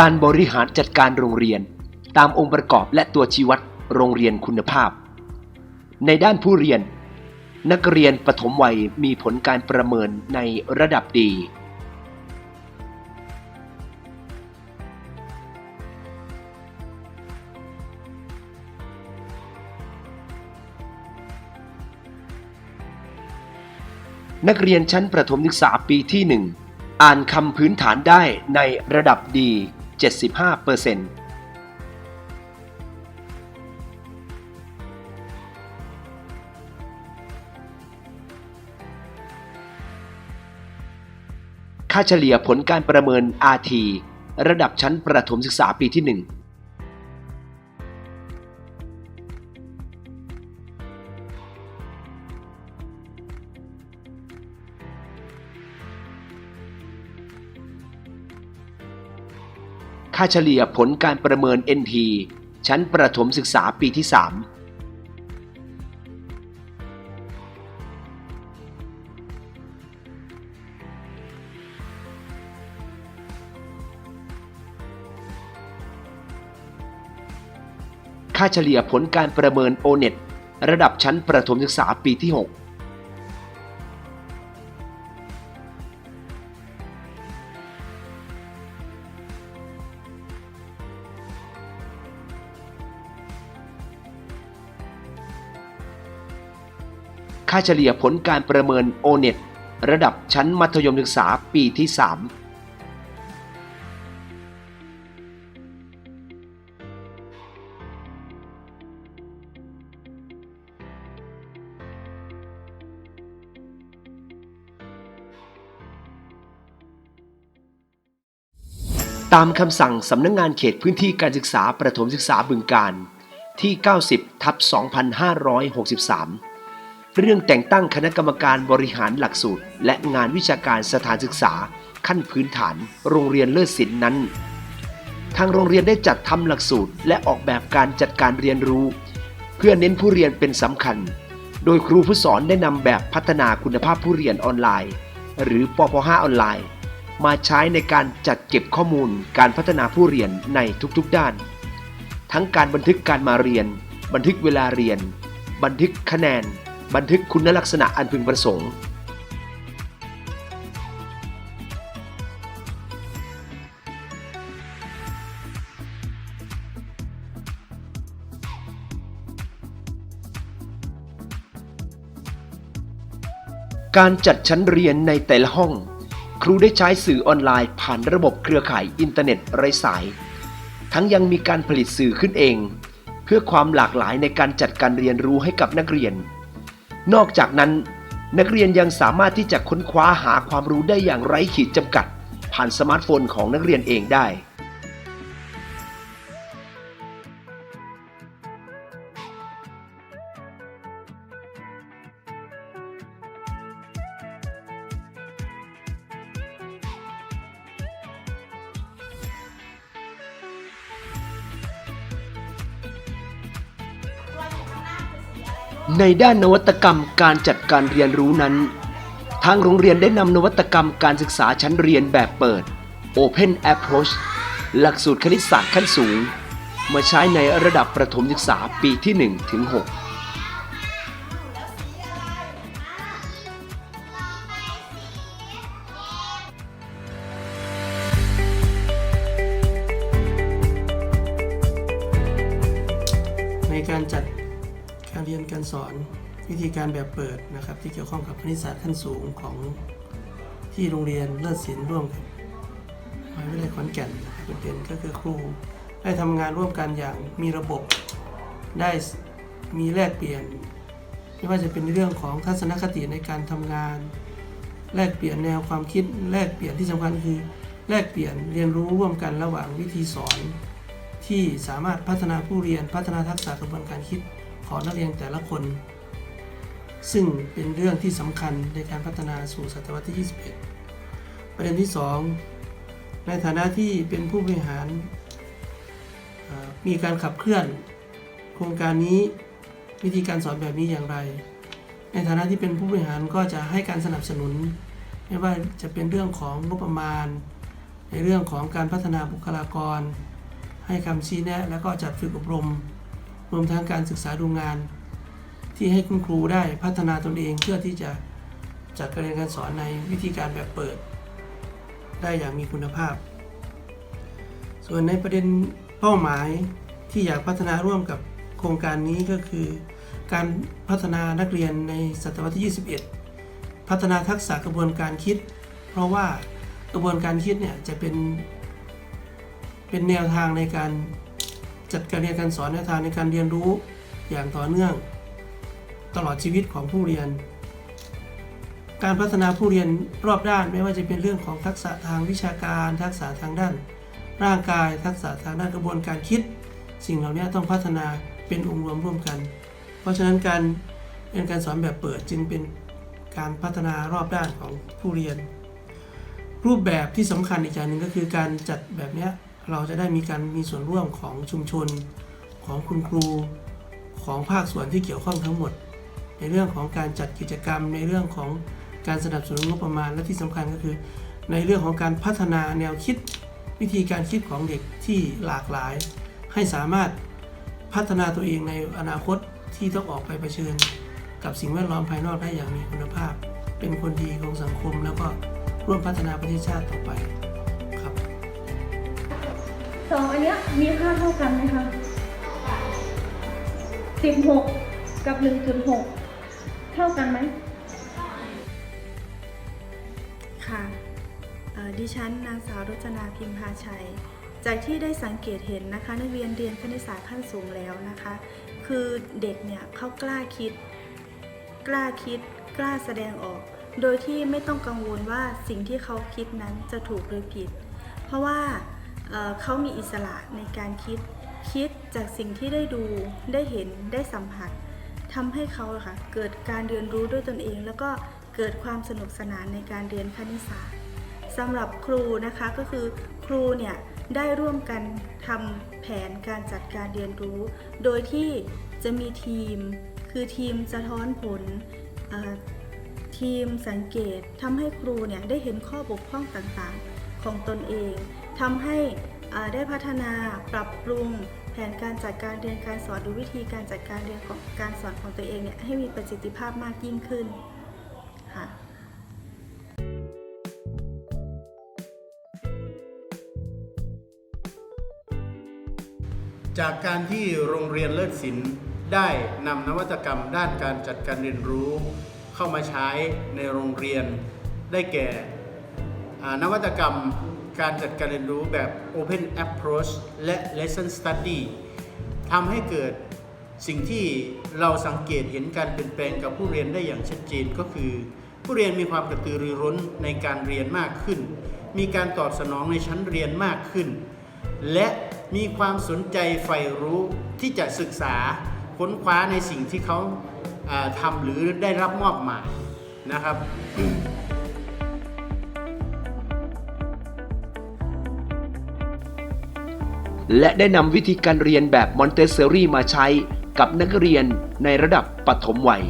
การบริหารจัดการโรงเรียน ตามองค์ประกอบและตัวชี้วัดโรงเรียนคุณภาพ ในด้านผู้เรียน นักเรียนปฐมวัยมีผลการประเมินในระดับดี นักเรียนชั้นประถมศึกษาปีที่ 1 อ่านคำพื้นฐานได้ในระดับดี 75%ค่าเฉลี่ยผลการประเมิน RT ระดับชั้นประถมศึกษาปีที่ 1าเฉลี่ยผลการประเมิน NT ชั้นประถมศึกษาปีที่ 3ค่าเฉลี่ยผลการประเมิน O-NET ระดับชั้นประถมศึกษาปีที่ 6 ค่าเฉลี่ยผลการประเมิน O-NET ระดับชั้นมัธยมศึกษาปีที่ 3 ตามคำสั่งสำนักงงานเขตพื้นที่การศึกษาประถมศึกษาบึงการที่ 90 ทับ 2563 เรื่องแต่งตั้งคณะกรรมการบริหารหลักสูตร และงานวิชาการสถานศึกษา ขั้นพื้นฐาน โรงเรียนเลิศศิลป์นั้น ทางโรงเรียนได้จัดทำหลักสูตร และออกแบบการจัดการเรียนรู้ เพื่อเน้นผู้เรียนเป็นสำคัญ โดยครูผู้สอนได้นำแบบพัฒนาคุณภาพผู้เรียนออนไลน์ หรือปป5ออนไลน์ มาใช้ในการจัดเก็บข้อมูลการพัฒนาผู้เรียนในทุกๆด้าน ทั้งการบันทึกการมาเรียน บันทึกเวลาเรียน บันทึกคะแนน บันทึกคุณลักษณะอันพึงประสงค์ การจัดชั้นเรียนในแต่ละห้อง ครูได้ใช้สื่อออนไลน์ผ่านระบบเครือข่ายอินเทอร์เน็ตไร้สาย ทั้งยังมีการผลิตสื่อขึ้นเอง เพื่อความหลากหลายในการจัดการเรียนรู้ให้กับนักเรียน นอกจากนั้น นักเรียนยังสามารถที่จะค้นคว้าหาความรู้ได้อย่างไร้ขีดจำกัด ผ่านสมาร์ทโฟนของนักเรียนเองได้ ในด้านนวัตกรรมการจัดการเรียนรู้นั้น ทางโรงเรียนได้นำนวัตกรรมการศึกษาชั้นเรียนแบบเปิด Open Approach หลักสูตรคณิตศาสตร์ขั้นสูง มาใช้ในระดับประถมศึกษาปีที่1ถึง6ในการจัด การเรียนการสอนวิธีการแบบเปิดนะครับ ที่เกี่ยวข้องกับคณิตศาสตร์ขั้นสูงของที่โรงเรียนเลิศศิลป์ร่วมกับมหาวิทยาลัยขอนแก่นนะครับจุดเด่นก็คือครูได้ทำงานร่วมกันอย่างมีระบบได้มีแลกเปลี่ยน ไม่ว่าจะเป็นเรื่องของทัศนคติในการทำงาน แลกเปลี่ยนแนวความคิดแลกเปลี่ยนที่สำคัญคือแลกเปลี่ยนเรียนรู้ร่วมกันระหว่างวิธีสอน ที่สามารถพัฒนาผู้เรียนพัฒนาทักษะกระบวนการคิด ของนักเรียนแต่ละคน ซึ่งเป็นเรื่องที่สำคัญในการพัฒนาสู่ศตวรรษที่ 21 ประเด็นที่ 2 ในฐานะที่เป็นผู้บริหาร มีการขับเคลื่อน โครงการนี้วิธีการสอนแบบนี้อย่างไร ในฐานะที่เป็นผู้บริหารก็จะให้การสนับสนุน ไม่ว่าจะเป็นเรื่องของงบประมาณ ในในเรื่องของการพัฒนาบุคลากร ให้คำชี้แนะ แล้วก็จัดฝึกอบรม รวมทั้งการศึกษาดูงาน ที่ให้คุณครูได้พัฒนาตนเองเพื่อที่จะจัดการเรียนการสอนในวิธีการแบบเปิด ได้อย่างมีคุณภาพ ส่วนในประเด็นเป้าหมายที่อยากพัฒนาร่วมกับโครงการนี้ก็คือ การพัฒนานักเรียนในศตวรรษที่ 21 พัฒนาทักษะกระบวนการคิด เพราะว่ากระบวนการคิดเนี่ยจะเป็นเป็นแนวทางในการ จัดการเรียนการสอนแนวทางในการเรียนรู้อย่างต่อเนื่อง ตลอดชีวิตของผู้เรียน การพัฒนาผู้เรียนรอบด้านไม่ว่าจะเป็นเรื่องของทักษะทางวิชาการ ทักษะทางด้าน ร่างกาย ทักษะทางด้านกระบวนการคิด สิ่งเหล่านี้ต้องพัฒนาเป็นองค์รวมร่วมกัน เพราะฉะนั้นการเรียนการสอนแบบเปิดจึงเป็นการพัฒนารอบด้านของผู้เรียน รูปแบบที่สำคัญอีกอย่างหนึ่งก็คือการจัดแบบนี้ เราจะได้มีการมีส่วนร่วมของชุมชน ของคุณครู ของภาคส่วนที่เกี่ยวข้องทั้งหมด ในเรื่องของการจัดกิจกรรม ในเรื่องของการสนับสนุนงบประมาณและที่สำคัญก็คือ ในเรื่องของการพัฒนาแนวคิด วิธีการคิดของเด็กที่หลากหลาย ให้สามารถพัฒนาตัวเองในอนาคตที่ต้องออกไปเผชิญ กับสิ่งแวดล้อมภายนอกได้อย่างมีคุณภาพ เป็นคนดีของสังคมแล้วก็ร่วมพัฒนาประเทศชาติต่อไป สองอันเนี้ยมีค่าเท่ากันไหมคะสิบหกกับหนึ่งจุดหกเท่ากันไหมค่ะดิฉันนางสาวรจนาพิมพาชัย จากที่ได้สังเกตเห็นนะคะนักเรียนเรียนคณิตศาสตร์ขั้นสูงแล้วนะคะ คือเด็กเนี่ยเขากล้าคิด กล้าคิด กล้าแสดงออก โดยที่ไม่ต้องกังวลว่าสิ่งที่เขาคิดนั้นจะถูกหรือผิด เพราะว่า เขามีอิสระในการคิดคิดจากสิ่งที่ได้ดูได้เห็นได้สัมผัสทำให้เขาค่ะเกิดการเรียนรู้ด้วยตนเอง แล้วก็เกิดความสนุกสนานในการเรียนคณิตศาสตร์สำหรับครูนะคะก็คือครูเนี่ยได้ร่วมกันทำแผนการจัดการเรียนรู้ โดยที่จะมีทีม คือทีมสะท้อนผลทีมสังเกตทำให้ครูเนี่ยได้เห็นข้อบกพร่องต่างๆ ของตนเอง ทำให้ได้พัฒนาปรับปรุงแผนการจัดการเรียนการสอนหรือวิธีการจัดการเรียนของการสอนของตัวเองเนี่ยให้มีประสิทธิภาพมากยิ่งขึ้นค่ะจากการที่โรงเรียนเลิศศิลป์ได้นำนวัตกรรมด้านการจัดการเรียนรู้ เข้ามาใช้ในโรงเรียนได้แก่นวัตกรรม การจัดการเรียนรู้แบบ Open Approach และ Lesson Study ทำให้เกิดสิ่งที่เราสังเกตเห็นการเปลี่ยนแปลงกับผู้เรียนได้อย่างชัดเจนก็คือ ผู้เรียนมีความกระตือรือร้นในการเรียนมากขึ้น มีการตอบสนองในชั้นเรียนมากขึ้น และมีความสนใจใฝ่รู้ที่จะศึกษาค้นคว้าในสิ่งที่เขาอ่าทำหรือได้รับมอบหมายนะครับ และได้นำวิธีการเรียนแบบมอนเตสซอรี่มาใช้กับนักเรียนในระดับปฐมวัย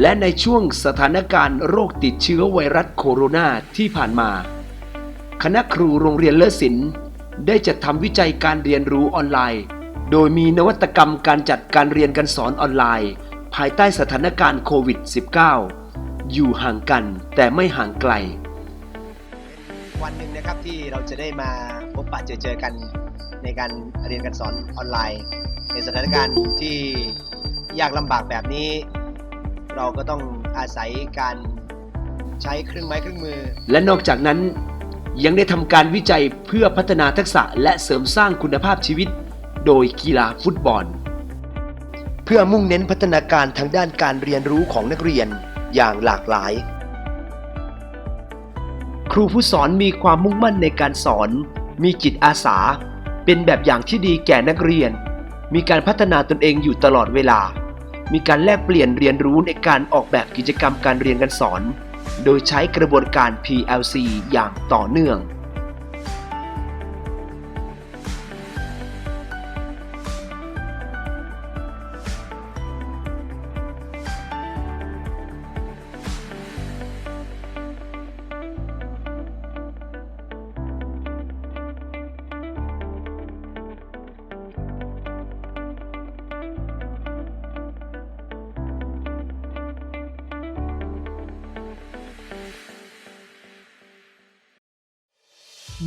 และในช่วงสถานการณ์โรคติดเชื้อไวรัสโคโรนาที่ผ่านมา คณะครูโรงเรียนเลิศศิลป์ได้จัดทำวิจัยการเรียนรู้ออนไลน์ โดยมีนวัตกรรมการจัดการเรียนการสอนออนไลน์ ภายใต้สถานการณ์โควิด -19 อยู่ห่างกันแต่ไม่ห่างไกล วันหนึ่งนะครับที่เราจะได้มาพบปะเจอเจอกันในการเรียนการสอนออนไลน์ ในสถานการณ์ที่ยากลำบากแบบนี้ เราก็ต้องอาศัยการใช้เครื่องไม้เครื่องมือ และนอกจากนั้นยังได้ทำการวิจัยเพื่อพัฒนาทักษะและเสริมสร้างคุณภาพชีวิต โดยกีฬาฟุตบอล เพื่อมุ่งเน้นพัฒนาการทางด้านการเรียนรู้ของนักเรียนอย่างหลากหลาย ครูผู้สอนมีความมุ่งมั่นในการสอน มีจิตอาสา เป็นแบบอย่างที่ดีแก่นักเรียน มีการพัฒนาตนเองอยู่ตลอดเวลา มีการแลกเปลี่ยนเรียนรู้ในการออกแบบกิจกรรมการเรียนการสอน โดยใช้กระบวนการ PLC อย่างต่อเนื่อง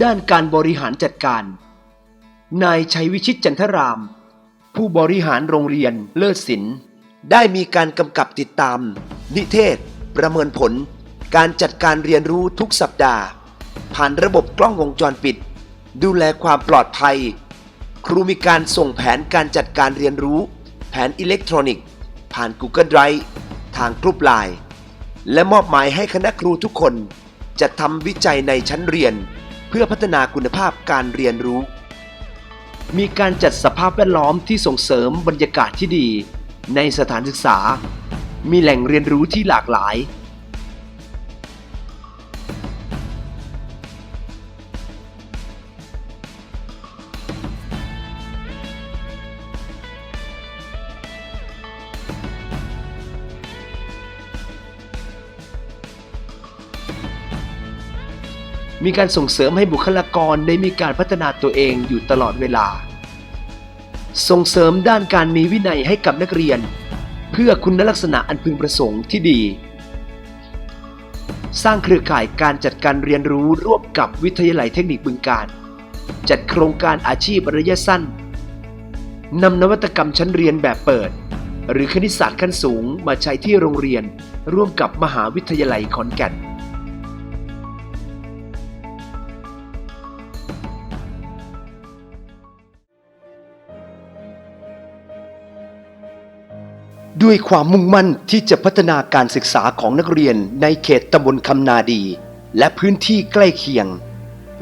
ด้านการบริหารจัดการ นายชัยวิชิตจันทราม ผู้บริหารโรงเรียนเลิศศิลป์ได้มีการกำกับติดตาม นิเทศ ประเมินผล การจัดการเรียนรู้ทุกสัปดาห์ ผ่านระบบกล้องวงจรปิด ดูแลความปลอดภัย ครูมีการส่งแผนการจัดการเรียนรู้ แผนอิเล็กทรอนิกส์ ผ่าน Google Drive ทางกรุ๊ปไลน์และมอบหมายให้คณะครูทุกคน จัดทำวิจัยในชั้นเรียน เพื่อพัฒนาคุณภาพการเรียนรู้ มีการจัดสภาพแวดล้อมที่ส่งเสริมบรรยากาศที่ดี ในสถานศึกษา มีแหล่งเรียนรู้ที่หลากหลาย มีการส่งเสริมให้บุคลากรได้มีการพัฒนาตัวเองอยู่ตลอดเวลา ส่งเสริมด้านการมีวินัยให้กับนักเรียน เพื่อคุณลักษณะอันพึงประสงค์ที่ดี สร้างเครือข่ายการจัดการเรียนรู้ร่วมกับวิทยาลัยเทคนิคบึงการ จัดโครงการอาชีพระยะสั้นนำนวัตกรรมชั้นเรียนแบบเปิด หรือคณิตศาสตร์ขั้นสูงมาใช้ที่โรงเรียน ร่วมกับมหาวิทยาลัยขอนแก่น ด้วยความมุ่งมั่นที่จะพัฒนาการศึกษาของนักเรียนในเขตตำบลคำนาดี และพื้นที่ใกล้เคียง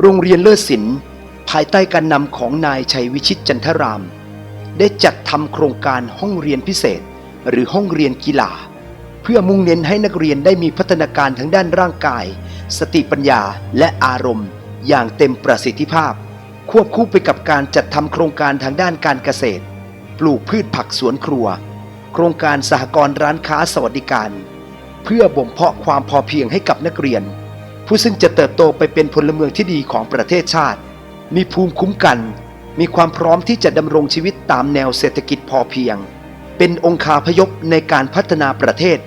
โรงเรียนเลิศศิลป์ภายใต้การนำของนายชัยวิชิตจันทราม ได้จัดทำโครงการห้องเรียนพิเศษ หรือห้องเรียนกีฬา เพื่อมุ่งเน้นให้นักเรียนได้มีพัฒนาการทั้งด้านร่างกาย สติปัญญาและอารมณ์ อย่างเต็มประสิทธิภาพ ควบคู่ไปกับการจัดทำโครงการทางด้านการเกษตร ปลูกพืชผักสวนครัว ครงการสหกรณ์ร้านค้าสวัสดิการ เพื่อบ่มเพาะความพอเพียงให้กับนักเรียน ผู้ซึ่งจะเติบโตไปเป็นพลเมืองที่ดีของประเทศชาติ มีภูมิคุ้มกัน มีความพร้อมที่จะดำรงชีวิตตามแนวเศรษฐกิจพอเพียง เป็นองคาพยพในการพัฒนาประเทศ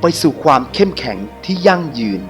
ไปสู่ความเข้มแข็งที่ยั่งยืน